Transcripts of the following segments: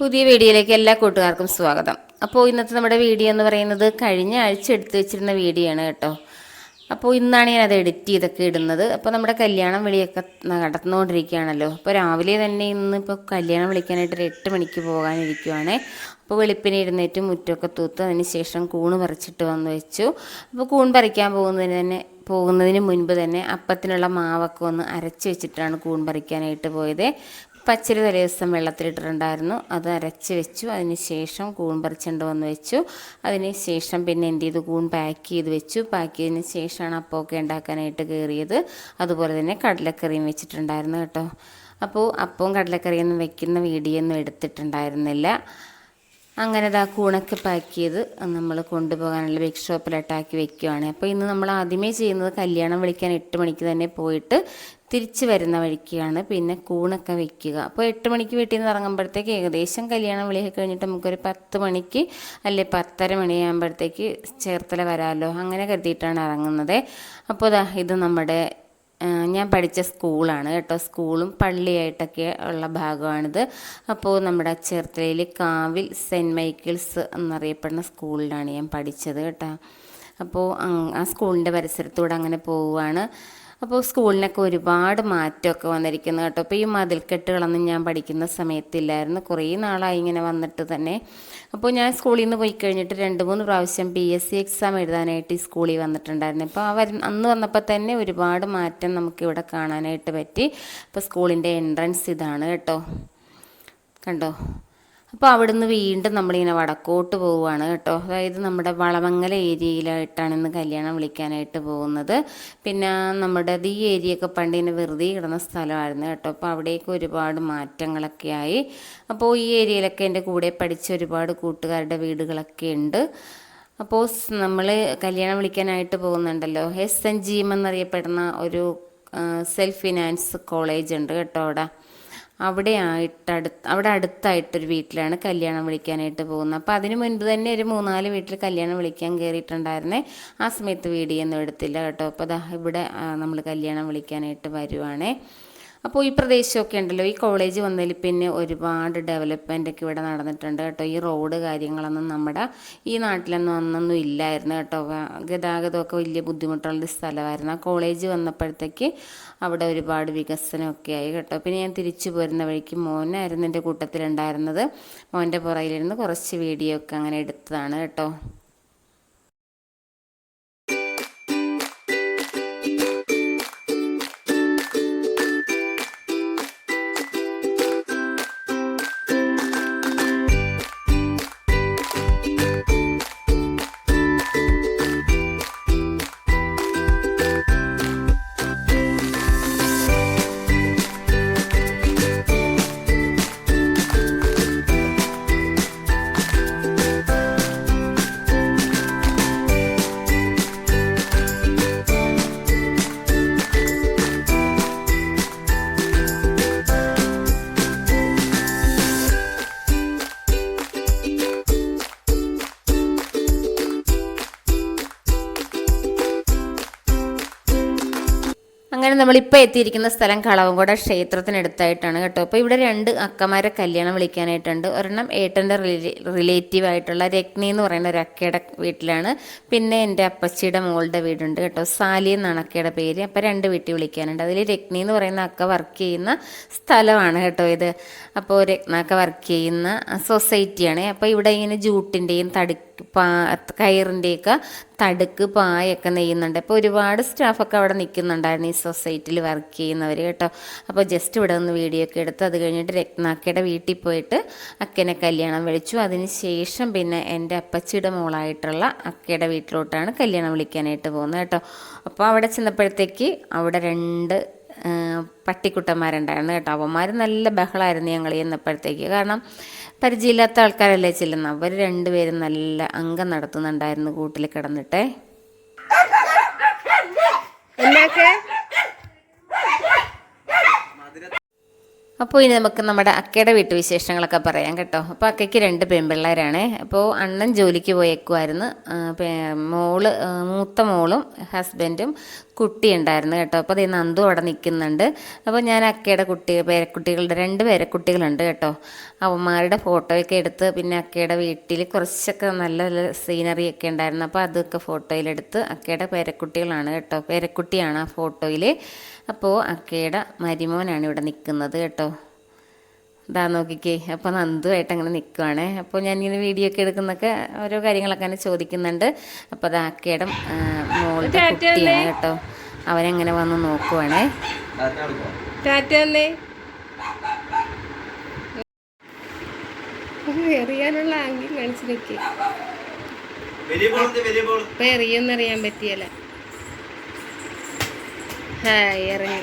പുതിയ വീഡിയോയിലേക്ക് എല്ലാ കൂട്ടുകാർക്കും സ്വാഗതം. അപ്പോൾ ഇന്നത്തെ നമ്മുടെ വീഡിയോ എന്ന് പറയുന്നത് കഴിഞ്ഞ ആഴ്ച എടുത്തു വെച്ചിരുന്ന വീഡിയോ ആണ് കേട്ടോ. അപ്പോൾ ഇന്നാണ് ഞാൻ അത് എഡിറ്റ് ചെയ്തൊക്കെ ഇടുന്നത്. അപ്പോൾ നമ്മുടെ കല്യാണം വിളിയൊക്കെ നടന്നുകൊണ്ടിരിക്കുകയാണല്ലോ. അപ്പോൾ രാവിലെ തന്നെ ഇന്ന് ഇപ്പോൾ കല്യാണം വിളിക്കാനായിട്ട് ഒരു എട്ട് മണിക്ക് പോകാനിരിക്കുവാണേ. അപ്പോൾ വെളുപ്പിനെ എഴുന്നേറ്റ് മുറ്റമൊക്കെ തൂത്ത് അതിന് ശേഷം കൂണ് പറിച്ചിട്ട് വന്ന് വെച്ചു. അപ്പോൾ കൂൺ പറിക്കാൻ പോകുന്നതിന് തന്നെ പോകുന്നതിന് മുൻപ് തന്നെ അപ്പത്തിനുള്ള മാവൊക്കെ ഒന്ന് അരച്ച് വെച്ചിട്ടാണ് കൂൺ പറിക്കാനായിട്ട് പോയത്. പച്ചരി തലേ ദിവസം വെള്ളത്തിലിട്ടിട്ടുണ്ടായിരുന്നു. അത് അരച്ച് വെച്ചു. അതിന് ശേഷം കൂൺ പറിച്ചുകൊണ്ട് വന്ന് വെച്ചു. അതിന് ശേഷം പിന്നെ എന്ത് ചെയ്തു? കൂൺ പാക്ക് ചെയ്ത് വെച്ചു. പാക്ക് ചെയ്തതിന് ശേഷമാണ് അപ്പമൊക്കെ ഉണ്ടാക്കാനായിട്ട് കയറിയത് അതുപോലെ തന്നെ കടലക്കറിയും വെച്ചിട്ടുണ്ടായിരുന്നു കേട്ടോ. അപ്പോൾ അപ്പവും കടലക്കറിയൊന്നും വെക്കുന്ന വീഡിയോ ഒന്നും എടുത്തിട്ടുണ്ടായിരുന്നില്ല. അങ്ങനെ ഇതാ കൂണൊക്കെ പാക്ക് ചെയ്ത് നമ്മൾ കൊണ്ടുപോകാനുള്ള ബിഗ് ഷോപ്പിലോട്ടാക്കി വെക്കുകയാണ് അപ്പോൾ ഇന്ന് നമ്മൾ ആദ്യമേ ചെയ്യുന്നത് കല്യാണം വിളിക്കാൻ എട്ട് മണിക്ക് തന്നെ പോയിട്ട് തിരിച്ചു വരുന്ന വഴിക്കാണ്. പിന്നെ കൂണൊക്കെ വെക്കുക. അപ്പോൾ എട്ട് മണിക്ക് വീട്ടിൽ നിന്ന് ഇറങ്ങുമ്പോഴത്തേക്ക് ഏകദേശം കല്യാണം വിളിയൊക്കെ കഴിഞ്ഞിട്ട് നമുക്കൊരു പത്ത് മണിക്ക് അല്ലെ പത്തര മണിയാകുമ്പോഴത്തേക്ക് ചേർത്തല വരാമല്ലോ അങ്ങനെ കരുതിയിട്ടാണ് ഇറങ്ങുന്നത്. അപ്പോൾ ഇതാ നമ്മുടെ ഞാൻ പഠിച്ച സ്കൂളാണ് കേട്ടോ. സ്കൂളും പള്ളിയായിട്ടൊക്കെ ഉള്ള ഭാഗമാണിത്. അപ്പോൾ നമ്മുടെ ചേർത്തലയിൽ കാവിൽ സെന്റ് മൈക്കിൾസ് എന്നറിയപ്പെടുന്ന സ്കൂളിലാണ് ഞാൻ പഠിച്ചത് കേട്ടോ. അപ്പോൾ ആ സ്കൂളിന്റെ പരിസരത്തൂടെ അങ്ങനെ പോവുകയാണ്. അപ്പോൾ സ്കൂളിനൊക്കെ ഒരുപാട് മാറ്റമൊക്കെ വന്നിരിക്കുന്നു കേട്ടോ. അപ്പോൾ ഈ മതിൽക്കെട്ടുകളൊന്നും ഞാൻ പഠിക്കുന്ന സമയത്തില്ലായിരുന്നു. കുറേ നാളായി ഇങ്ങനെ വന്നിട്ട് തന്നെ. അപ്പോൾ ഞാൻ സ്കൂളിൽ നിന്ന് പോയി കഴിഞ്ഞിട്ട് രണ്ട് മൂന്ന് പ്രാവശ്യം പി എസ് സി എക്സാം എഴുതാനായിട്ട് ഈ സ്കൂളിൽ വന്നിട്ടുണ്ടായിരുന്നു. അപ്പോൾ അവർ അന്ന് വന്നപ്പോൾ തന്നെ ഒരുപാട് മാറ്റം നമുക്കിവിടെ കാണാനായിട്ട് പറ്റി. അപ്പോൾ സ്കൂളിന്റെ എൻട്രൻസ് ഇതാണ് കേട്ടോ. കണ്ടോ? അപ്പോൾ അവിടുന്ന് വീണ്ടും നമ്മളിങ്ങനെ വടക്കോട്ട് പോവുകയാണ് കേട്ടോ. അതായത് നമ്മുടെ വളമംഗല ഏരിയയിലായിട്ടാണ് ഇന്ന് കല്യാണം വിളിക്കാനായിട്ട് പോകുന്നത്. പിന്നെ നമ്മുടെ ഈ ഏരിയയൊക്കെ പണ്ട് ഇങ്ങനെ വെറുതെ കിടന്ന സ്ഥലമായിരുന്നു കേട്ടോ. അപ്പോൾ അവിടേക്ക് ഒരുപാട് മാറ്റങ്ങളൊക്കെ ആയി. അപ്പോൾ ഈ ഏരിയയിലൊക്കെ എന്റെ കൂടെ പഠിച്ച ഒരുപാട് കൂട്ടുകാരുടെ വീടുകളൊക്കെ ഉണ്ട്. അപ്പോൾ നമ്മൾ കല്യാണം വിളിക്കാനായിട്ട് പോകുന്നുണ്ടല്ലോ. എസ് എൻ ജി എം എന്നറിയപ്പെടുന്ന ഒരു സെൽഫ് ഫിനാൻസ് കോളേജ് ഉണ്ട് കേട്ടോ അവിടെ. അവിടെ ആയിട്ട് അടുത്ത് അവിടെ അടുത്തായിട്ടൊരു വീട്ടിലാണ് കല്യാണം വിളിക്കാനായിട്ട് പോകുന്നത്. അപ്പോൾ അതിന് മുൻപ് തന്നെ ഒരു മൂന്നാൽ വീട്ടിൽ കല്യാണം വിളിക്കാൻ കയറിയിട്ടുണ്ടായിരുന്നേ. ആ സമയത്ത് വീഡിയോ ഒന്നും എടുത്തില്ല കേട്ടോ. അപ്പോൾ ദാ ഇവിടെ നമ്മൾ കല്യാണം വിളിക്കാനായിട്ട് വരുവാണേ. അപ്പോൾ ഈ പ്രദേശമൊക്കെ ഉണ്ടല്ലോ. ഈ കോളേജ് വന്നതിൽ പിന്നെ ഒരുപാട് ഡെവലപ്മെന്റ് ഒക്കെ ഇവിടെ നടന്നിട്ടുണ്ട് കേട്ടോ. ഈ റോഡ് കാര്യങ്ങളൊന്നും നമ്മുടെ ഈ നാട്ടിലൊന്നും അന്നൊന്നും ഇല്ലായിരുന്നു കേട്ടോ. ഗതാഗതമൊക്കെ വലിയ ബുദ്ധിമുട്ടുള്ളൊരു സ്ഥലമായിരുന്നു. ആ കോളേജ് വന്നപ്പോഴത്തേക്ക് അവിടെ ഒരുപാട് വികസനമൊക്കെ ആയി കേട്ടോ. പിന്നെ ഞാൻ തിരിച്ചു പോരുന്ന വഴിക്ക് മോനായിരുന്നു എന്റെ കൂട്ടത്തിലുണ്ടായിരുന്നത്. മോന്റെ പുറയിലിരുന്ന് കുറച്ച് വീഡിയോ ഒക്കെ അങ്ങനെ എടുത്തതാണ് കേട്ടോ. നമ്മളിപ്പോൾ എത്തിയിരിക്കുന്ന സ്ഥലം കളവങ്കോട ക്ഷേത്രത്തിനടുത്തായിട്ടാണ് കേട്ടോ. അപ്പോൾ ഇവിടെ രണ്ട് അക്കമാരെ കല്യാണം വിളിക്കാനായിട്ടുണ്ട്. ഒരെണ്ണം ഏട്ടന്റെ റിലേറ്റീവ് ആയിട്ടുള്ള രത്നി എന്ന് പറയുന്ന ഒരു അക്കയുടെ വീട്ടിലാണ്. പിന്നെ എന്റെ അപ്പച്ചിയുടെ മോളുടെ വീടുണ്ട് കേട്ടോ. സാലി എന്നാണ് അക്കയുടെ പേര്. അപ്പോൾ രണ്ട് വീട്ടിൽ വിളിക്കാനുണ്ട്. അതിൽ രത്നി എന്ന് പറയുന്ന അക്ക വർക്ക് ചെയ്യുന്ന സ്ഥലമാണ് കേട്ടോ ഇത്. അപ്പോൾ രഗ്നക്ക വർക്ക് ചെയ്യുന്ന സൊസൈറ്റിയാണ്. അപ്പോൾ ഇവിടെ ഇങ്ങനെ ജൂട്ടിന്റെയും തടുക്ക് പാ കയറിന്റെയൊക്കെ തടുക്ക് പായൊക്കെ നെയ്യുന്നുണ്ട്. അപ്പോൾ ഒരുപാട് സ്റ്റാഫൊക്കെ അവിടെ നിൽക്കുന്നുണ്ടായിരുന്നു ഈ സൊസൈറ്റിയിൽ വർക്ക് ചെയ്യുന്നവർ കേട്ടോ. അപ്പോൾ ജസ്റ്റ് ഇവിടെ നിന്ന് വീഡിയോ ഒക്കെ എടുത്ത് അത് കഴിഞ്ഞിട്ട് രത്നാക്കയുടെ വീട്ടിൽ പോയിട്ട് അക്കനെ കല്യാണം വിളിച്ചു. അതിന് ശേഷം പിന്നെ എന്റെ അപ്പച്ചിയുടെ മോളായിട്ടുള്ള അക്കയുടെ വീട്ടിലോട്ടാണ് കല്യാണം വിളിക്കാനായിട്ട് പോകുന്നത് കേട്ടോ. അപ്പോൾ അവിടെ ചെന്നപ്പോഴത്തേക്ക് അവിടെ രണ്ട് പട്ടിക്കുട്ടന്മാരുണ്ടായിരുന്നു കേട്ടോ. അവന്മാർ നല്ല ബഹളമായിരുന്നു ഞങ്ങൾ ചെന്നപ്പോഴത്തേക്ക്. കാരണം പരിചയമില്ലാത്ത ആൾക്കാരല്ലേ ചെല്ലുന്നത് അവർ രണ്ടുപേരും നല്ല അംഗം നടത്തുന്നുണ്ടായിരുന്നു കൂട്ടിൽ കിടന്നിട്ടേ. എന്നൊക്കെ അപ്പോൾ ഇനി നമുക്ക് നമ്മുടെ അക്കയുടെ വീട്ടുവിശേഷങ്ങളൊക്കെ പറയാം കേട്ടോ. അപ്പോൾ അക്കയ്ക്ക് രണ്ട് പെൺപിള്ളേരാണ്. അപ്പോൾ അണ്ണൻ ജോലിക്ക് പോയേക്കുമായിരുന്നു മോൾ മൂത്ത മോളും ഹസ്ബൻഡും കുട്ടി ഉണ്ടായിരുന്നു കേട്ടോ. അപ്പോൾ അതേ നന്ദു അവിടെ നിൽക്കുന്നുണ്ട്. അപ്പോൾ ഞാൻ അക്കയുടെ കുട്ടി പേരക്കുട്ടികളുടെ രണ്ട് പേരക്കുട്ടികളുണ്ട് കേട്ടോ. അവന്മാരുടെ ഫോട്ടോയൊക്കെ എടുത്ത് പിന്നെ അക്കയുടെ വീട്ടിൽ കുറച്ചൊക്കെ നല്ല നല്ല സീനറി ഒക്കെ ഉണ്ടായിരുന്നു. അപ്പോൾ അതൊക്കെ ഫോട്ടോയിലെടുത്ത് അക്കയുടെ പേരക്കുട്ടികളാണ് കേട്ടോ. പേരക്കുട്ടിയാണ് ആ ഫോട്ടോയിൽ അപ്പോൾ അക്കയുടെ മരിമോനാണ് ഇവിടെ നിൽക്കുന്നത് കേട്ടോ. ഇതാ നോക്കിക്കേ അപ്പോൾ നന്ദുമായിട്ട് അങ്ങനെ നിൽക്കുവാണേ അപ്പോൾ ഞാനിങ്ങനെ വീഡിയോ ഒക്കെ എടുക്കുന്നൊക്കെ ഓരോ കാര്യങ്ങളൊക്കെ അങ്ങനെ ചോദിക്കുന്നുണ്ട്. അപ്പോൾ അത് അക്കയുടെ മോളുടെ കുട്ടിയാണ് കേട്ടോ. അവനങ്ങനെ വന്ന് നോക്കുവാണേ. എറിയാനുള്ള ആംഗ്യം കാണിച്ചു ഇപ്പൊ എറിയെന്നറിയാൻ പറ്റിയല്ല? ഇറങ്ങി.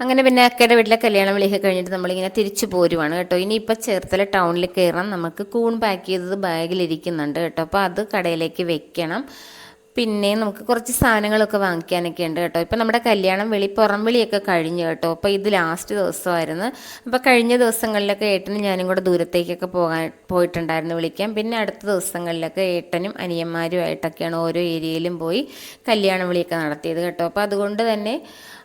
അങ്ങനെ പിന്നെ അക്കയുടെ വീട്ടിലെ കല്യാണം വിളിയൊക്കെ കഴിഞ്ഞിട്ട് നമ്മളിങ്ങനെ തിരിച്ചു പോരുവാണ് കേട്ടോ. ഇനി ഇനിയിപ്പോൾ ചേർത്തല ടൗണിൽ കയറാൻ നമുക്ക് കൂൺ പാക്ക് ചെയ്തത് ബാഗിലിരിക്കുന്നുണ്ട് കേട്ടോ. അപ്പോൾ അത് കടയിലേക്ക് വെക്കണം. പിന്നെ നമുക്ക് കുറച്ച് സാധനങ്ങളൊക്കെ വാങ്ങിക്കാനൊക്കെ ഉണ്ട് കേട്ടോ. ഇപ്പം നമ്മുടെ കല്യാണം വിളി പുറം വിളിയൊക്കെ കഴിഞ്ഞു കേട്ടോ. അപ്പോൾ ഇത് ലാസ്റ്റ് ദിവസമായിരുന്നു. അപ്പോൾ കഴിഞ്ഞ ദിവസങ്ങളിലൊക്കെ ഏട്ടനും ഞാനും കൂടെ ദൂരത്തേക്കൊക്കെ പോകാൻ പോയിട്ടുണ്ടായിരുന്നു വിളിക്കാൻ. പിന്നെ അടുത്ത ദിവസങ്ങളിലൊക്കെ ഏട്ടനും അനിയന്മാരുമായിട്ടൊക്കെയാണ് ഓരോ ഏരിയയിലും പോയി കല്യാണ വിളിയൊക്കെ നടത്തിയത് കേട്ടോ. അപ്പോൾ അതുകൊണ്ട് തന്നെ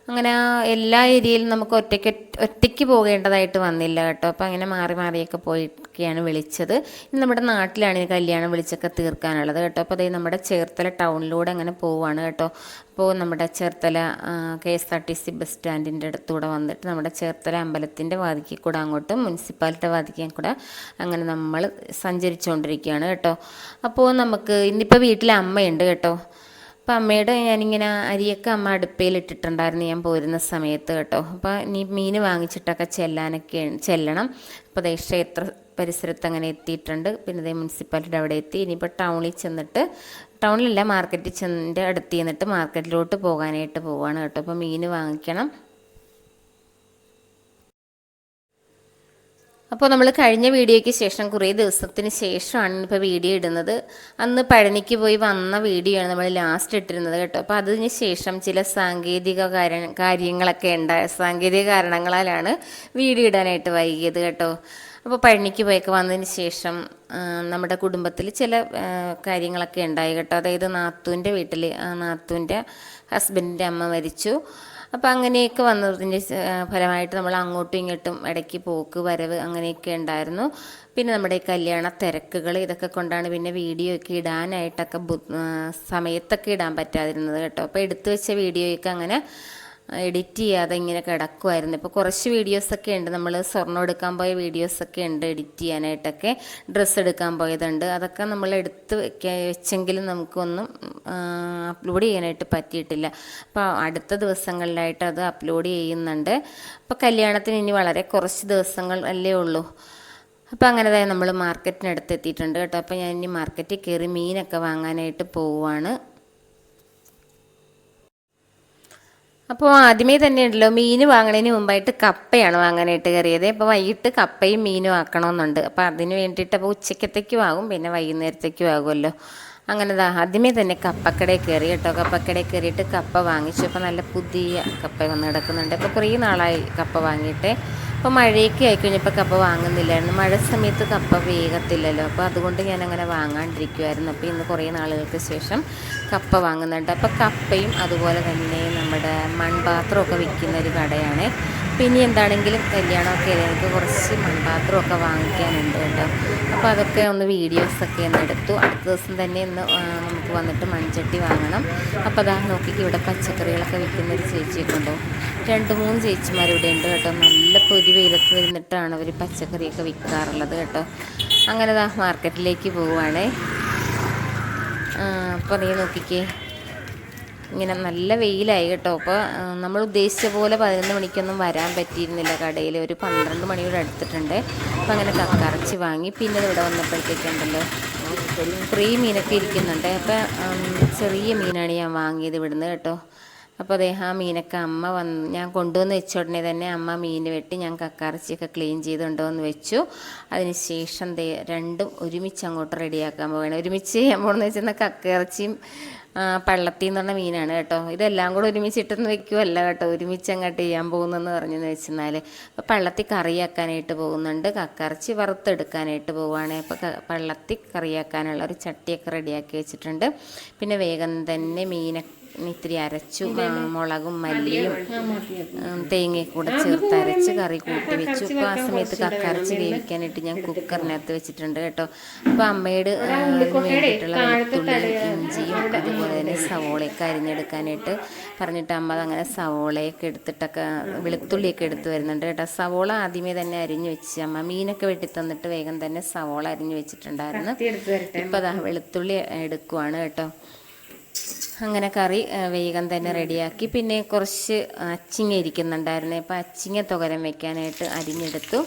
അങ്ങനെ എല്ലാ ഏരിയയിലും നമുക്ക് ഒറ്റയ്ക്ക് ഒറ്റയ്ക്ക് പോകേണ്ടതായിട്ട് വന്നില്ല കേട്ടോ. അപ്പോൾ അങ്ങനെ മാറി മാറിയൊക്കെ പോയിട്ടൊക്കെയാണ് വിളിച്ചത്. ഇനി നമ്മുടെ നാട്ടിലാണ് ഈ കല്യാണം വിളിച്ചൊക്കെ തീർക്കാനുള്ളത് കേട്ടോ. അപ്പോൾ അതേ നമ്മുടെ ചേർത്തല ടൗണിലൂടെ അങ്ങനെ പോവുകയാണ് കേട്ടോ. അപ്പോൾ നമ്മുടെ Cherthala K S R T C bus സ്റ്റാൻഡിന്റെ അടുത്തൂടെ വന്നിട്ട് നമ്മുടെ ചേർത്തല അമ്പലത്തിന്റെ വാതിക്കൽ കൂടെ അങ്ങോട്ടും മുനിസിപ്പാലിറ്റി വാതിക്കാൻ കൂടെ അങ്ങനെ നമ്മൾ സഞ്ചരിച്ചുകൊണ്ടിരിക്കുകയാണ് കേട്ടോ. അപ്പോൾ നമുക്ക് ഇന്നിപ്പോൾ വീട്ടിൽ അമ്മയുണ്ട് കേട്ടോ. അപ്പം അമ്മയുടെ ഞാനിങ്ങനെ അരിയൊക്കെ അമ്മ അടുപ്പയിൽ ഇട്ടിട്ടുണ്ടായിരുന്നു ഞാൻ പോരുന്ന സമയത്ത് കേട്ടോ. അപ്പോൾ ഇനി മീൻ വാങ്ങിച്ചിട്ടൊക്കെ ചെല്ലാനൊക്കെ ചെല്ലണം. അപ്പോൾ ദേ എത്ര പരിസരത്ത് അങ്ങനെ എത്തിയിട്ടുണ്ട്. പിന്നെ ദേ മുനിസിപ്പാലിറ്റിയുടെ അവിടെ എത്തി. ഇനിയിപ്പോൾ ടൗണിൽ ചെന്നിട്ട് ടൗണിലല്ല മാർക്കറ്റിൽ ചെന്നിട്ട് അടുത്ത് ചെന്നിട്ട് മാർക്കറ്റിലോട്ട് പോകാനായിട്ട് പോവാണ് കേട്ടോ. അപ്പോൾ മീൻ വാങ്ങിക്കണം. അപ്പോൾ നമ്മൾ കഴിഞ്ഞ വീഡിയോയ്ക്ക് ശേഷം കുറേ ദിവസത്തിന് ശേഷമാണ് ഇപ്പോൾ വീഡിയോ ഇടുന്നത്. അന്ന് പഴനിക്ക് പോയി വന്ന വീഡിയോ ആണ് നമ്മൾ ലാസ്റ്റ് ഇട്ടിരുന്നത് കേട്ടോ. അപ്പോൾ അതിന് ശേഷം ചില സാങ്കേതിക കാര്യ കാര്യങ്ങളൊക്കെ ഉണ്ടായ സാങ്കേതിക കാരണങ്ങളാലാണ് വീഡിയോ ഇടാനായിട്ട് വൈകിയത് കേട്ടോ. അപ്പോൾ പഴനിക്ക് പോയൊക്കെ വന്നതിന് ശേഷം നമ്മുടെ കുടുംബത്തിൽ ചില കാര്യങ്ങളൊക്കെ ഉണ്ടായി കേട്ടോ. അതായത് നാത്തൂന്റെ വീട്ടിൽ നാത്തൂന്റെ ഹസ്ബൻഡിന്റെ അമ്മ മരിച്ചു. അപ്പോൾ അങ്ങനെയൊക്കെ വന്നതിന്റെ ഫലമായിട്ട് നമ്മൾ അങ്ങോട്ടും ഇങ്ങോട്ടും ഇടയ്ക്ക് പോക്ക് വരവ് അങ്ങനെയൊക്കെ ഉണ്ടായിരുന്നു. പിന്നെ നമ്മുടെ ഈ കല്യാണ തിരക്കുകൾ ഇതൊക്കെ കൊണ്ടാണ് പിന്നെ വീഡിയോ ഒക്കെ ഇടാനായിട്ടൊക്കെ സമയത്തൊക്കെ ഇടാൻ പറ്റാതിരുന്നത് കേട്ടോ. അപ്പോൾ എടുത്തു വെച്ച വീഡിയോയൊക്കെ അങ്ങനെ എഡിറ്റ് ചെയ്യാതെ ഇങ്ങനെ കിടക്കുമായിരുന്നു ഇപ്പോൾ കുറച്ച് വീഡിയോസൊക്കെ ഉണ്ട്. നമ്മൾ സ്വർണം എടുക്കാൻ പോയ വീഡിയോസൊക്കെ ഉണ്ട് എഡിറ്റ് ചെയ്യാനായിട്ടൊക്കെ. ഡ്രസ്സ് എടുക്കാൻ പോയതുണ്ട്. അതൊക്കെ നമ്മൾ എടുത്ത് വെച്ചെങ്കിലും നമുക്കൊന്നും അപ്ലോഡ് ചെയ്യാനായിട്ട് പറ്റിയിട്ടില്ല. അപ്പോൾ അടുത്ത ദിവസങ്ങളിലായിട്ട് അത് അപ്ലോഡ് ചെയ്യുന്നുണ്ട്. അപ്പോൾ കല്യാണത്തിന് ഇനി വളരെ കുറച്ച് ദിവസങ്ങൾ അല്ലേ ഉള്ളൂ. അപ്പോൾ അങ്ങനെ തന്നെ നമ്മൾ മാർക്കറ്റിനടുത്ത് എത്തിയിട്ടുണ്ട് കേട്ടോ. അപ്പോൾ ഞാൻ ഇനി മാർക്കറ്റിൽ കയറി മീനൊക്കെ വാങ്ങാനായിട്ട് പോവുകയാണ് അപ്പോൾ ആദ്യമേ തന്നെ ഉണ്ടല്ലോ മീൻ വാങ്ങണതിന് മുമ്പായിട്ട് കപ്പയാണ് വാങ്ങാനായിട്ട് കയറിയത്. അപ്പോൾ വൈകിട്ട് കപ്പയും മീനും ആക്കണമെന്നുണ്ട് അപ്പോൾ അതിന് വേണ്ടിയിട്ട് അപ്പോൾ ഉച്ചക്കത്തേക്കും ആകും പിന്നെ വൈകുന്നേരത്തേക്കും ആകുമല്ലോ അങ്ങനെ ആദ്യമേ തന്നെ കപ്പക്കടയിൽ കയറി കേട്ടോ. കപ്പക്കടയിൽ കയറിയിട്ട് കപ്പ വാങ്ങിച്ചു. അപ്പോൾ നല്ല പുതിയ കപ്പ വന്ന് കിടക്കുന്നുണ്ട്. അപ്പോൾ കുറേ നാളായി കപ്പ വാങ്ങിയിട്ട്. അപ്പോൾ മഴയൊക്കെ ആയിക്കഴിഞ്ഞപ്പോൾ കപ്പ വാങ്ങുന്നില്ലായിരുന്നു മഴ സമയത്ത് കപ്പ വേഗത്തില്ലല്ലോ. അപ്പോൾ അതുകൊണ്ട് ഞാൻ അങ്ങനെ വാങ്ങാണ്ടിരിക്കുമായിരുന്നു അപ്പോൾ ഇന്ന് കുറേ നാളുകൾക്ക് ശേഷം കപ്പ വാങ്ങുന്നുണ്ട്. അപ്പോൾ കപ്പയും അതുപോലെ തന്നെ നമ്മുടെ മൺപാത്രമൊക്കെ വിൽക്കുന്ന ഒരു കടയാണ്. പിന്നെ എന്താണെങ്കിലും കല്യാണമൊക്കെ എനിക്ക് കുറച്ച് മൺപാത്രമൊക്കെ വാങ്ങിക്കാനുണ്ട് കേട്ടോ. അപ്പോൾ അതൊക്കെ ഒന്ന് വീഡിയോസൊക്കെ ഒന്ന് എടുത്തു. അടുത്ത ദിവസം തന്നെ ഇന്ന് നമുക്ക് വന്നിട്ട് മൺചട്ടി വാങ്ങണം. അപ്പോൾ അതാ നോക്കിക്ക് ഇവിടെ പച്ചക്കറികളൊക്കെ വിൽക്കുന്ന ഒരു ചേച്ചിയൊക്കെ ഉണ്ടോ രണ്ട് മൂന്ന് ചേച്ചിമാർ ഇവിടെ ഉണ്ട് കേട്ടോ. നല്ല പൊരി വെയിലത്ത് നിന്നിട്ടാണ് അവർ പച്ചക്കറിയൊക്കെ വിൽക്കാറുള്ളത് കേട്ടോ. അങ്ങനെ ദാ മാർക്കറ്റിലേക്ക് പോവുകയാണേ അപ്പോൾ നീ നോക്കിക്കേ. ഇങ്ങനെ നല്ല വെയിലായി കേട്ടോ. അപ്പോൾ നമ്മൾ ഉദ്ദേശിച്ച പോലെ പതിനൊന്ന് മണിക്കൊന്നും വരാൻ പറ്റിയിരുന്നില്ല കടയിൽ ഒരു പന്ത്രണ്ട് മണിയോട് അടുത്തിട്ടുണ്ട്. അപ്പോൾ അങ്ങനെ കക്കറച്ചി വാങ്ങി. പിന്നെ ഇവിടെ വന്നപ്പോഴത്തേക്കുണ്ടല്ലോ ഫ്രീ മീനൊക്കെ ഇരിക്കുന്നുണ്ട്. അപ്പോൾ ചെറിയ മീനാണ് ഞാൻ വാങ്ങിയത് ഇവിടുന്ന് കേട്ടോ. അപ്പോൾ അദ്ദേഹം ആ മീനൊക്കെ അമ്മ വന്ന് ഞാൻ കൊണ്ടുവന്ന് വെച്ച ഉടനെ തന്നെ അമ്മ മീൻ വെട്ടി ഞാൻ കക്കാറച്ചിയൊക്കെ ക്ലീൻ ചെയ്ത് കൊണ്ടുവന്ന് വെച്ചു. അതിന് ശേഷം ദേ രണ്ടും ഒരുമിച്ച് അങ്ങോട്ട് റെഡിയാക്കാൻ പോവുകയാണ്. ഒരുമിച്ച് ചെയ്യാൻ പോകണമെന്ന് വെച്ചാൽ കക്കയിറച്ചിയും പള്ളത്തി എന്ന് പറഞ്ഞ മീനാണ് കേട്ടോ. ഇതെല്ലാം കൂടെ ഒരുമിച്ചിട്ടൊന്ന് വെക്കുമല്ല കേട്ടോ. ഒരുമിച്ച് അങ്ങോട്ട് ചെയ്യാൻ പോകുന്നെന്ന് പറഞ്ഞെന്ന് വെച്ചെന്നാൽ അപ്പോൾ പള്ളത്തി കറിയാക്കാനായിട്ട് പോകുന്നുണ്ട്. കക്കറച്ചി വറുത്തെടുക്കാനായിട്ട് പോവുകയാണ് അപ്പോൾ പള്ളത്തി കറിയാക്കാനുള്ള ഒരു ചട്ടിയൊക്കെ റെഡിയാക്കി വെച്ചിട്ടുണ്ട്. പിന്നെ വേഗം തന്നെ മീനൊക്കെ ഇത്തിരി അരച്ചു മുളകും മല്ലിയും തേങ്ങയും കൂടെ ചേർത്ത് അരച്ച് കറി കൂട്ടി വെച്ചു. അപ്പോൾ ആ സമയത്ത് കക്കരച്ച് വേവിക്കാനായിട്ട് ഞാൻ കുക്കറിനകത്ത് വെച്ചിട്ടുണ്ട് കേട്ടോ. അപ്പോൾ അമ്മയുടെ വേണ്ടിയിട്ടുള്ള വെളുത്തുള്ളി ഇഞ്ചിയും അതുപോലെ തന്നെ സവോളയൊക്കെ അരിഞ്ഞെടുക്കാനായിട്ട് പറഞ്ഞിട്ട് അമ്മ അങ്ങനെ സവോളയൊക്കെ എടുത്തിട്ടൊക്കെ വെളുത്തുള്ളിയൊക്കെ എടുത്ത് വരുന്നുണ്ട് കേട്ടോ. സവോള ആദ്യമേ തന്നെ അരിഞ്ഞു വെച്ച് അമ്മ മീനൊക്കെ വെട്ടി തന്നിട്ട് വേഗം തന്നെ സവോള അരിഞ്ഞു വെച്ചിട്ടുണ്ടായിരുന്നു. ഇപ്പം അതാ വെളുത്തുള്ളി എടുക്കുവാണ് കേട്ടോ. അങ്ങനെ കറി വേഗം തന്നെ റെഡിയാക്കി. പിന്നെ കുറച്ച് അച്ചിങ്ങ ഇരിക്കുന്നുണ്ടായിരുന്നു. അപ്പോൾ അച്ചിങ്ങ തുകരം വെക്കാനായിട്ട് അരിഞ്ഞെടുത്തു.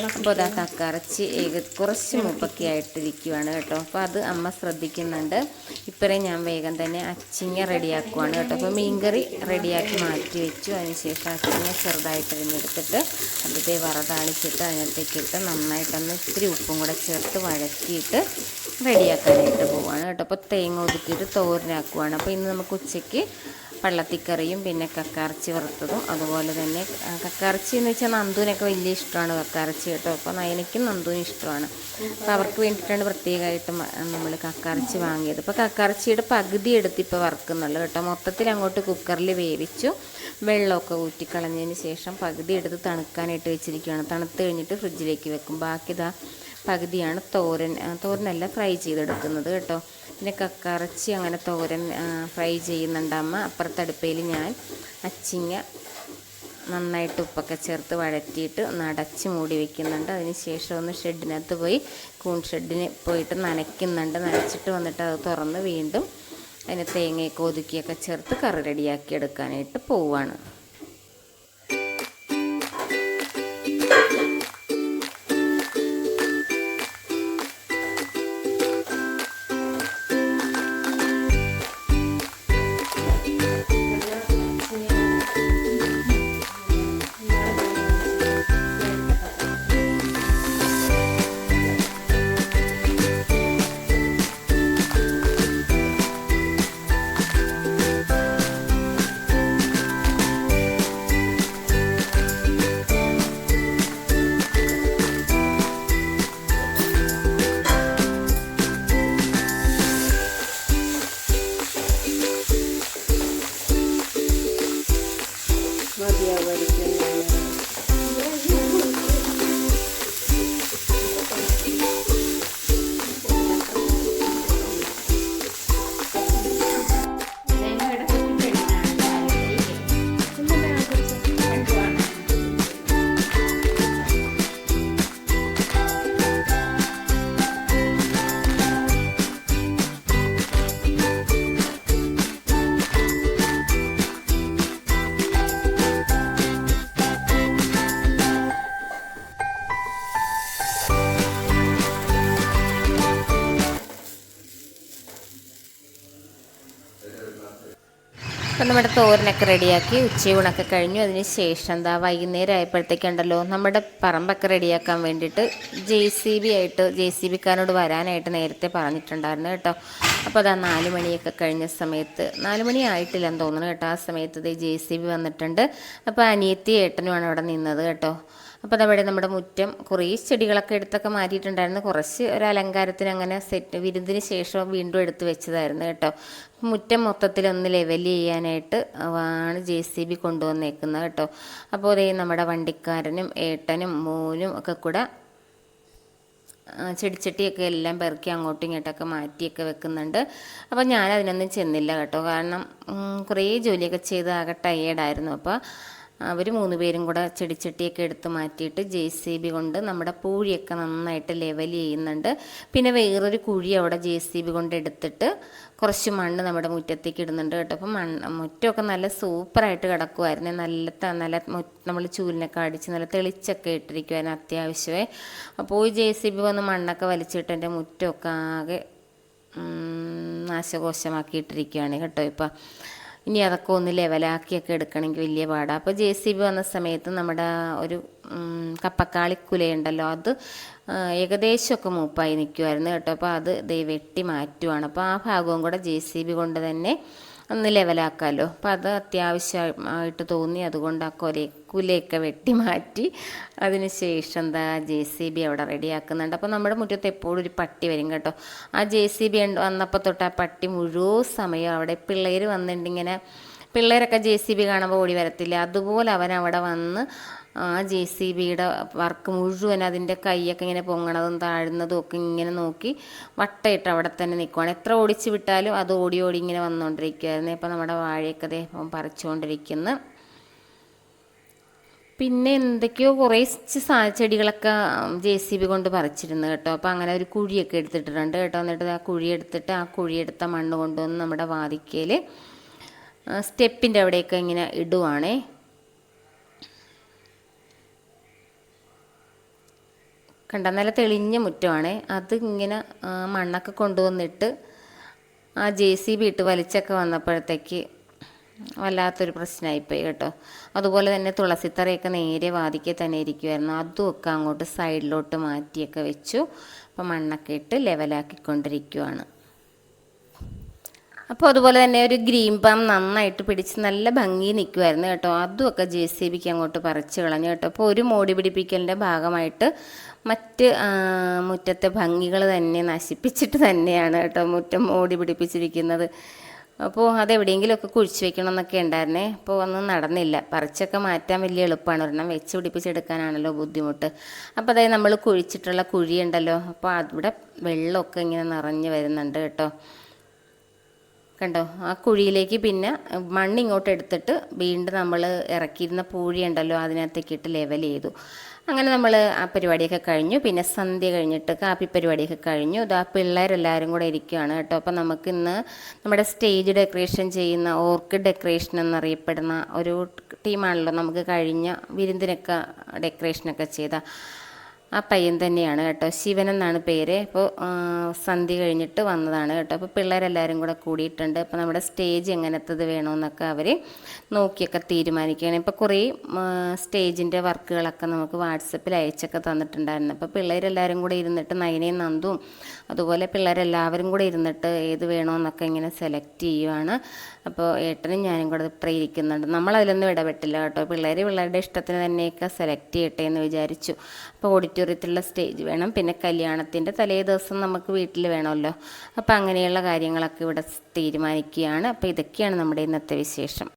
അപ്പോൾ അതാ കക്കറച്ചി കുറച്ച് മുപ്പൊക്കെ ആയിട്ടിരിക്കുവാണ് കേട്ടോ. അപ്പോൾ അത് അമ്മ ശ്രദ്ധിക്കുന്നുണ്ട്. ഇപ്പോഴേ ഞാൻ വേഗം തന്നെ അച്ചിങ്ങ റെഡിയാക്കുവാണ് കേട്ടോ. അപ്പോൾ മീൻകറി റെഡിയാക്കി മാറ്റി വെച്ചു. അതിനുശേഷം അച്ചിങ്ങ ചെറുതായിട്ട് അരിഞ്ഞെടുത്തിട്ട് അതിന്റെ വറതാളിച്ചിട്ട് അതിനകത്തേക്ക് ഇട്ട് നന്നായിട്ടൊന്ന് ഇത്തിരി ഉപ്പും കൂടെ ചേർത്ത് വഴറ്റിയിട്ട് റെഡിയാക്കാനായിട്ട് പോവാണ് കേട്ടോ. അപ്പോൾ തേങ്ങ ഒതുക്കിയിട്ട് തോരനാക്കുവാണ്. അപ്പോൾ ഇന്ന് നമുക്ക് ഉച്ചയ്ക്ക് പള്ളത്തിക്കറിയും പിന്നെ കക്കാർച്ചി വറുത്തതും അതുപോലെ തന്നെ കക്കാർച്ചി എന്ന് വെച്ചാൽ നന്ദുവിനൊക്കെ വലിയ ഇഷ്ടമാണ് കക്കാർച്ചി കേട്ടോ. അപ്പോൾ നയനയ്ക്കും നന്ദുവിനും ഇഷ്ടമാണ്. അപ്പോൾ അവർക്ക് വേണ്ടിയിട്ടാണ് പ്രത്യേകമായിട്ട് നമ്മൾ കക്കാർച്ചി വാങ്ങിയത്. അപ്പോൾ കക്കാർച്ചിയുടെ പകുതി എടുത്ത് ഇപ്പോൾ വറുക്കുന്നുള്ളൂ കേട്ടോ. മൊത്തത്തിൽ അങ്ങോട്ട് കുക്കറിൽ വേവിച്ചു വെള്ളമൊക്കെ ഊറ്റിക്കളഞ്ഞതിന് ശേഷം പകുതി എടുത്ത് തണുക്കാനായിട്ട് വെച്ചിരിക്കുകയാണ്. തണുത്ത് കഴിഞ്ഞിട്ട് ഫ്രിഡ്ജിലേക്ക് വെക്കും. ബാക്കി ഇതാ പകുതിയാണ് തോരൻ. തോരനല്ല ഫ്രൈ ചെയ്തെടുക്കുന്നത് കേട്ടോ. പിന്നെ കക്കറച്ചി അങ്ങനെ തോരൻ ഫ്രൈ ചെയ്യുന്നുണ്ട് അമ്മ. അപ്പുറത്തെ അടുപ്പയിൽ ഞാൻ അച്ചിങ്ങ നന്നായിട്ട് ഉപ്പൊക്കെ ചേർത്ത് വഴറ്റിയിട്ട് ഒന്ന് അടച്ച് മൂടി വെക്കുന്നുണ്ട്. അതിന് ശേഷം ഒന്ന് ഷെഡിനകത്ത് പോയി കൂൺ ഷെഡിന് പോയിട്ട് നനയ്ക്കുന്നുണ്ട്. നനച്ചിട്ട് വന്നിട്ട് അത് തുറന്ന് വീണ്ടും അതിന് തേങ്ങയൊക്കെ ഒതുക്കിയൊക്കെ ചേർത്ത് കറി റെഡിയാക്കി എടുക്കാനായിട്ട് പോവുകയാണ് നമ്മുടെ തോരനൊക്കെ റെഡിയാക്കി ഉച്ചയൂണൊക്കെ കഴിഞ്ഞു. അതിന് ശേഷം എന്താ വൈകുന്നേരം ആയപ്പോഴത്തേക്കുണ്ടല്ലോ നമ്മുടെ പറമ്പൊക്കെ റെഡിയാക്കാൻ വേണ്ടിയിട്ട് ജെ സി ബി ആയിട്ട് ജെ സി ബിക്കാരോട് വരാനായിട്ട് നേരത്തെ പറഞ്ഞിട്ടുണ്ടായിരുന്നു കേട്ടോ. അപ്പോൾ അതാ നാല് മണിയൊക്കെ കഴിഞ്ഞ സമയത്ത് നാല് മണി ആയിട്ടില്ല എന്ന് തോന്നുന്നു കേട്ടോ ആ സമയത്ത് ജെ സി ബി വന്നിട്ടുണ്ട്. അപ്പോൾ അനിയത്തി ഏട്ടനുമാണ് അവിടെ നിന്നത് കേട്ടോ. അപ്പോൾ അതവിടെ നമ്മുടെ മുറ്റം കുറേ ചെടികളൊക്കെ എടുത്തൊക്കെ മാറ്റിയിട്ടുണ്ടായിരുന്നു. കുറച്ച് ഒരു അലങ്കാരത്തിന് അങ്ങനെ സെറ്റ് വിരുന്നിന് ശേഷം വീണ്ടും എടുത്ത് വെച്ചതായിരുന്നു കേട്ടോ. മുറ്റം മൊത്തത്തിൽ ഒന്ന് ലെവൽ ചെയ്യാനായിട്ട് ആണ് ജെ സി ബി കൊണ്ടുവന്നേക്കുന്നത് കേട്ടോ. അപ്പോൾ അതേ നമ്മുടെ വണ്ടിക്കാരനും ഏട്ടനും മോനും ഒക്കെ കൂടെ ചെടിച്ചട്ടിയൊക്കെ എല്ലാം പെറുക്കി അങ്ങോട്ടും ഇങ്ങോട്ടൊക്കെ മാറ്റിയൊക്കെ വെക്കുന്നുണ്ട്. അപ്പോൾ ഞാൻ അതിനൊന്നും ചെന്നില്ല കേട്ടോ. കാരണം കുറേ ജോലിയൊക്കെ ചെയ്ത് ആകെ ടയേർഡായിരുന്നു അപ്പോൾ അവർ മൂന്ന് പേരും കൂടെ ചെടിച്ചട്ടിയൊക്കെ എടുത്ത് മാറ്റിയിട്ട് ജെ സി ബി കൊണ്ട് നമ്മുടെ പൂഴിയൊക്കെ നന്നായിട്ട് ലെവൽ ചെയ്യുന്നുണ്ട്. പിന്നെ വേറൊരു കുഴി അവിടെ ജെ സി ബി കൊണ്ട് എടുത്തിട്ട് കുറച്ച് മണ്ണ് നമ്മുടെ മുറ്റത്തേക്ക് ഇടുന്നുണ്ട് കേട്ടോ. അപ്പം മണ്ണ് മുറ്റമൊക്കെ നല്ല സൂപ്പറായിട്ട് കിടക്കുമായിരുന്നു നല്ല നല്ല നമ്മൾ ചൂലിനൊക്കെ അടിച്ച് നല്ല തെളിച്ചൊക്കെ ഇട്ടിരിക്കുമായിരുന്നു അത്യാവശ്യമേ. അപ്പോൾ ഈ ജെ സി ബി വന്ന് മണ്ണൊക്കെ വലിച്ചിട്ട് എന്റെ മുറ്റമൊക്കെ ആകെ നാശകോശമാക്കിയിട്ടിരിക്കുകയാണ് കേട്ടോ ഇപ്പം. ഇനി അതൊക്കെ ഒന്ന് ലെവലാക്കിയൊക്കെ എടുക്കണമെങ്കിൽ വലിയ പാടാണ് അപ്പോൾ ജെ സി ബി വന്ന സമയത്ത് നമ്മുടെ ഒരു കപ്പക്കാളി കുലയുണ്ടല്ലോ അത് ഏകദേശമൊക്കെ മൂപ്പായി നിൽക്കുമായിരുന്നു കേട്ടോ. അപ്പോൾ അത് ദൈവം വെട്ടി മാറ്റുവാണ്. അപ്പോൾ ആ ഭാഗവും കൂടെ ജെ സി ബി കൊണ്ട് തന്നെ ഒന്ന് ലെവലാക്കാമല്ലോ അപ്പം അത് അത്യാവശ്യമായിട്ട് തോന്നി. അതുകൊണ്ട് ആ കൊല കുലയൊക്കെ വെട്ടി മാറ്റി. അതിന് ശേഷം എന്താ ജെ സി ബി അവിടെ റെഡിയാക്കുന്നുണ്ട്. അപ്പോൾ നമ്മുടെ മുറ്റത്ത് എപ്പോഴും ഒരു പട്ടി വരും കേട്ടോ. ആ ജെ സി ബി വന്നപ്പോൾ തൊട്ട് ആ പട്ടി മുഴുവൻ സമയം അവിടെ പിള്ളേർ വന്നിട്ടിങ്ങനെ പിള്ളേരൊക്കെ ജെ സി ബി കാണുമ്പോൾ ഓടി വരത്തില്ല. അതുപോലെ അവൻ അവിടെ വന്ന് ആ ജെ സി ബിയുടെ വർക്ക് മുഴുവൻ അതിന്റെ കൈയൊക്കെ ഇങ്ങനെ പൊങ്ങണതും താഴുന്നതും ഒക്കെ ഇങ്ങനെ നോക്കി വട്ടയിട്ട് അവിടെ തന്നെ നിൽക്കുവാണ് എത്ര ഓടിച്ച് വിട്ടാലും അത് ഓടി ഓടി ഇങ്ങനെ വന്നുകൊണ്ടിരിക്കുകയായിരുന്നു ഇപ്പം നമ്മുടെ വാഴയൊക്കെ അവൻ പറിച്ചുകൊണ്ടിരിക്കുന്നു. പിന്നെ എന്തൊക്കെയോ കുറേ ചെടികളൊക്കെ ജെ സി ബി കൊണ്ട് പറിച്ചിരുന്നു കേട്ടോ. അപ്പോൾ അങ്ങനെ ഒരു കുഴിയൊക്കെ എടുത്തിട്ടുണ്ട് കേട്ടോ. എന്നിട്ട് ആ കുഴി എടുത്തിട്ട് ആ കുഴി കുഴിയെടുത്ത മണ്ണ് കൊണ്ടുവന്ന് നമ്മുടെ വാതിക്കയിൽ സ്റ്റെപ്പിന്റെ അവിടെയൊക്കെ ഇങ്ങനെ ഇടുവാണേ. കണ്ട. നല്ല തെളിഞ്ഞ മുറ്റമാണ്. അത് ഇങ്ങനെ മണ്ണൊക്കെ കൊണ്ടുവന്നിട്ട് ആ ജെ സി ബി ഇട്ട് വലിച്ചൊക്കെ വന്നപ്പോഴത്തേക്ക് വല്ലാത്തൊരു പ്രശ്നമായിപ്പോയി കേട്ടോ. അതുപോലെ തന്നെ തുളസിത്തറയൊക്കെ നേരെ വാതിക്കെ തന്നെ ഇരിക്കുമായിരുന്നു അതും ഒക്കെ അങ്ങോട്ട് സൈഡിലോട്ട് മാറ്റിയൊക്കെ വെച്ചു. അപ്പോൾ മണ്ണൊക്കെ ഇട്ട് ലെവലാക്കിക്കൊണ്ടിരിക്കുവാണ്. അപ്പോൾ അതുപോലെ തന്നെ ഒരു ഗ്രീൻ പാം നന്നായിട്ട് പിടിച്ച് നല്ല ഭംഗി നിൽക്കുമായിരുന്നു കേട്ടോ. അതുമൊക്കെ ജെ സി ബിക്ക് അങ്ങോട്ട് പറിച്ച് കളഞ്ഞു കേട്ടോ. അപ്പോൾ ഒരു മോടി പിടിപ്പിക്കലിന്റെ ഭാഗമായിട്ട് മറ്റ് മുറ്റത്തെ ഭംഗികൾ തന്നെ നശിപ്പിച്ചിട്ട് തന്നെയാണ് കേട്ടോ മുറ്റം ഓടി പിടിപ്പിച്ചിരിക്കുന്നത്. അപ്പോൾ അതെവിടെയെങ്കിലുമൊക്കെ കുഴിച്ച് വെക്കണം എന്നൊക്കെ ഉണ്ടായിരുന്നേ. അപ്പോൾ ഒന്നും നടന്നില്ല. പറിച്ചൊക്കെ മാറ്റാൻ വലിയ എളുപ്പമാണ്. ഒരെണ്ണം വെച്ച് പിടിപ്പിച്ചെടുക്കാനാണല്ലോ ബുദ്ധിമുട്ട്. അപ്പോൾ അതായത് നമ്മൾ കുഴിച്ചിട്ടുള്ള കുഴിയുണ്ടല്ലോ. അപ്പോൾ അവിടെ വെള്ളമൊക്കെ ഇങ്ങനെ നിറഞ്ഞു വരുന്നുണ്ട് കേട്ടോ. കണ്ടോ? ആ കുഴിയിലേക്ക് പിന്നെ മണ്ണ് എടുത്തിട്ട് വീണ്ടും നമ്മൾ ഇറക്കിയിരുന്ന പൂഴി ഉണ്ടല്ലോ അതിനകത്തേക്ക് ഇട്ട് ലെവൽ ചെയ്തു. അങ്ങനെ നമ്മൾ ആ പരിപാടിയൊക്കെ കഴിഞ്ഞു. പിന്നെ സന്ധ്യ കഴിഞ്ഞിട്ട് കാപ്പി പരിപാടിയൊക്കെ കഴിഞ്ഞു. ഇതാ പിള്ളേരെല്ലാവരും കൂടെ ഇരിക്കുകയാണ് കേട്ടോ. അപ്പോൾ നമുക്ക് ഇന്ന് നമ്മുടെ സ്റ്റേജ് ഡെക്കറേഷൻ ചെയ്യുന്ന ഓർക്കിഡ് ഡെക്കറേഷൻ എന്നറിയപ്പെടുന്ന ഒരു ടീമാണല്ലോ നമുക്ക് കഴിഞ്ഞ വിരുന്നിനൊക്കെ ഡെക്കറേഷനൊക്കെ ചെയ്ത ആ പയ്യൻ തന്നെയാണ് കേട്ടോ. ശിവൻ എന്നാണ് പേര്. അപ്പോൾ സന്ധി കഴിഞ്ഞിട്ട് വന്നതാണ് കേട്ടോ. അപ്പോൾ പിള്ളേരെല്ലാവരും കൂടെ കൂടിയിട്ടുണ്ട്. അപ്പോൾ നമ്മുടെ സ്റ്റേജ് എങ്ങനത്തത് വേണമെന്നൊക്കെ അവർ നോക്കിയൊക്കെ തീരുമാനിക്കുകയാണ്. ഇപ്പോൾ കുറേ സ്റ്റേജിന്റെ വർക്കുകളൊക്കെ നമുക്ക് വാട്സപ്പിൽ അയച്ചൊക്കെ തന്നിട്ടുണ്ടായിരുന്നു. അപ്പോൾ പിള്ളേരെല്ലാവരും കൂടെ ഇരുന്നിട്ട് നയനയും നന്ദും അതുപോലെ പിള്ളേരെല്ലാവരും കൂടെ ഇരുന്നിട്ട് ഏത് വേണമെന്നൊക്കെ ഇങ്ങനെ സെലക്ട് ചെയ്യുവാണ്. അപ്പോൾ ഏട്ടനും ഞാനും കൂടെ ഇത്രയും ഇരിക്കുന്നുണ്ട്. നമ്മളതിലൊന്നും ഇടപെട്ടില്ല കേട്ടോ. പിള്ളേർ പിള്ളേരുടെ ഇഷ്ടത്തിന് തന്നെയൊക്കെ സെലക്ട് ചെയ്യട്ടെ എന്ന് വിചാരിച്ചു. അപ്പോൾ ഓഡിറ്റോറിയത്തിലുള്ള സ്റ്റേജ് വേണം. പിന്നെ കല്യാണത്തിന്റെ തലേ ദിവസം നമുക്ക് വീട്ടിൽ വേണമല്ലോ. അപ്പോൾ അങ്ങനെയുള്ള കാര്യങ്ങളൊക്കെ ഇവിടെ തീരുമാനിക്കുകയാണ്. അപ്പോൾ ഇതൊക്കെയാണ് നമ്മുടെ ഇന്നത്തെ വിശേഷം.